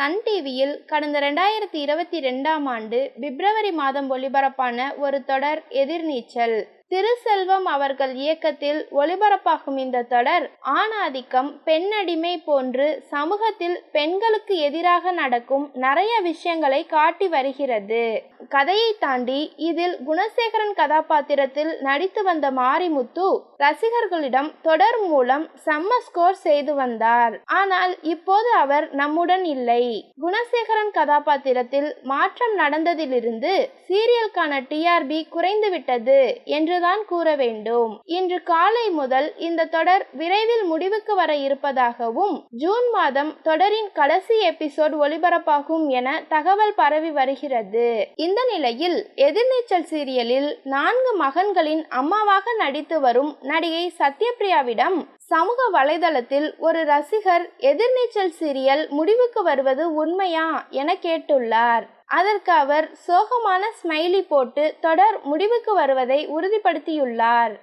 Sun டிவியில் கடந்த ரெண்டாயிரத்தி இருபத்தி ரெண்டாம் ஆண்டு பிப்ரவரி மாதம் ஒளிபரப்பான ஒரு தொடர் எதிர்நீச்சல். திருசெல்வம் அவர்கள் இயக்கத்தில் ஒளிபரப்பாகும் இந்த தொடர் ஆணாதிக்கம் பெண்ணடிமை போன்று சமூகத்தில் பெண்களுக்கு எதிராக நடக்கும் நிறைய விஷயங்களை காட்டி வருகிறது. கதையை தாண்டி இதில் குணசேகரன் கதாபாத்திரத்தில் நடித்து வந்த மாரிமுத்து ரசிகர்களிடம் தொடர் மூலம் செம்ம ஸ்கோர் செய்து வந்தார். ஆனால் இப்போது அவர் நம்முடன் இல்லை. குணசேகரன் கதாபாத்திரத்தில் மாற்றம் நடந்ததிலிருந்து சீரியலுக்கான டிஆர்பி குறைந்துவிட்டது என்று என்றுதான் கூற வேண்டும். இன்று காலை முதல் இந்த தொடர் விரைவில் முடிவுக்கு வர இருப்பதாகவும் ஜூன் மாதம் தொடரின் கடைசி எபிசோட் ஒளிபரப்பாகும் என தகவல் பரவி வருகிறது. இந்த நிலையில் எதிர்நீச்சல் சீரியலில் நான்கு மகன்களின் அம்மாவாக நடித்து வரும் நடிகை சத்யபிரியாவிடம் சமூக வலைதளத்தில் ஒரு ரசிகர் எதிர்நீச்சல் சீரியல் முடிவுக்கு வருவது உண்மையா என கேட்டுள்ளார். அதற்கு அவர் சோகமான ஸ்மைலி போட்டு தொடர் முடிவுக்கு வருவதை உறுதிப்படுத்தியுள்ளார்.